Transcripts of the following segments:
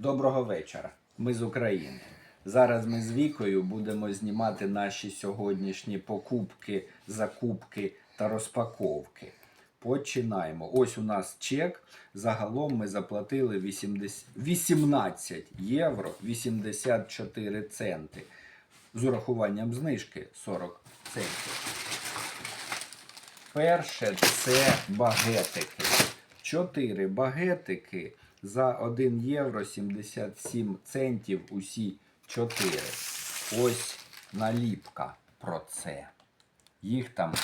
Доброго вечора. Ми з України. Зараз ми з Вікою будемо знімати наші сьогоднішні покупки, закупки та розпаковки. Починаємо. Ось у нас чек. Загалом ми заплатили 80 18 євро 84 центи. З урахуванням знижки 40 центів. Перше це багетики. Чотири багетики за 1 євро 77 центів усі чотири. Ось наліпка про це. Їх там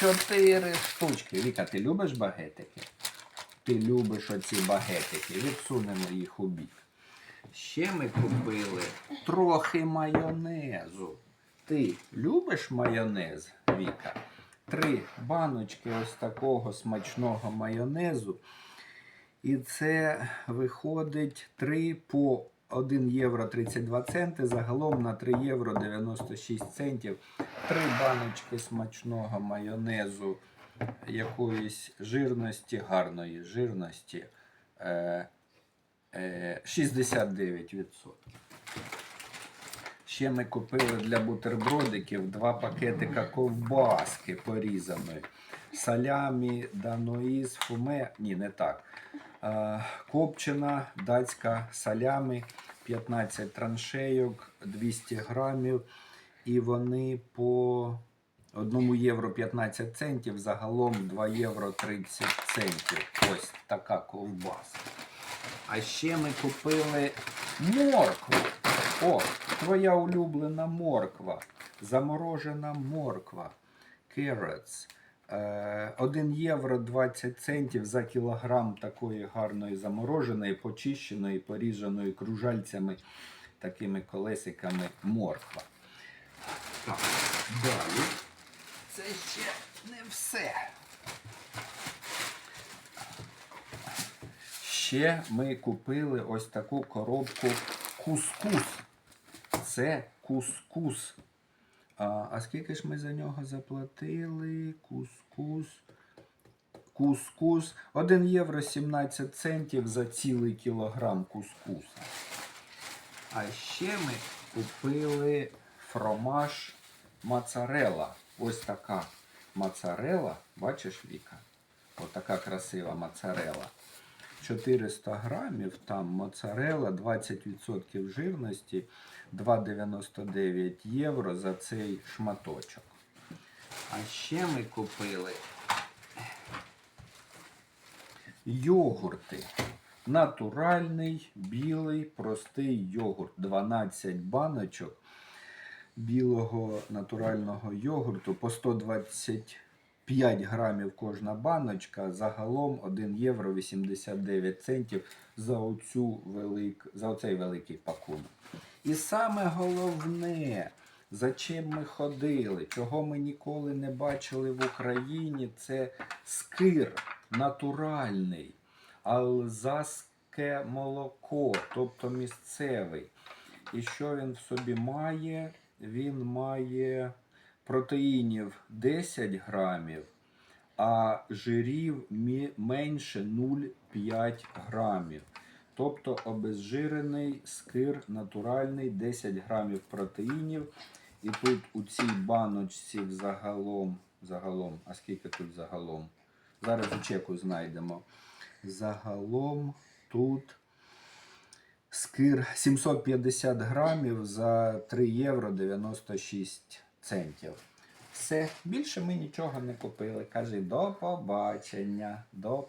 чотири штучки. Віка, ти любиш багетики? Ти любиш оці багетики. Відсунемо їх у бік. Ще ми купили трохи майонезу. Ти любиш майонез, Віка? Три баночки ось такого смачного майонезу. І це виходить 3 по 1 євро 32 центи, загалом на 3 євро 96 центів. Три баночки смачного майонезу якоїсь жирності, гарної жирності. Е, е, 69%. Ще ми купили для бутербродиків два пакетика ковбаски порізаної. Салямі, даноїз, фуме. Ні, не так. Копчена датська салямі, 15 траншейок, 200 грамів. І вони по 1 євро 15 центів, загалом 2 євро 30 центів. Ось така ковбаска. А ще ми купили моркву. О, твоя улюблена морква. Заморожена морква. Carrots. Е, 1 євро 20 центів за кілограм такої гарної замороженої, почищеної, поріженої кружальцями, такими колесиками морква. Так, далі. Це ще не все. Ще ми купили ось таку коробку кускус. Це кускус. А, а скільки ж ми за нього заплатили? Кускус. Кускус. 1 євро 17 центів за цілий кілограм кускуса. А ще ми купили фромаж моцарелла. Ось така моцарелла. Бачиш, Віка? Отака красива моцарелла. 400 грамів, там моцарелла, 20% жирності, 2,99 євро за цей шматочок. А ще ми купили йогурти. Натуральний, білий, простий йогурт. 12 баночок білого натурального йогурту по 125 грамів кожна баночка. Загалом 1 євро 89 центів за, оцю велик, за оцей великий пакунок. І саме головне, за чим ми ходили, чого ми ніколи не бачили в Україні, це скир натуральний, алзаске молоко, тобто місцевий. І що він в собі має? Він має протеїнів 10 грамів, а жирів менше 0,5 грамів. Тобто обезжирений скир натуральний 10 грамів протеїнів. І тут у цій баночці загалом, загалом, а скільки тут загалом? Зараз у чеку знайдемо. Загалом тут скир 750 грамів за 3 євро 96 центів. Все, більше ми нічого не купили. Кажи до побачення, до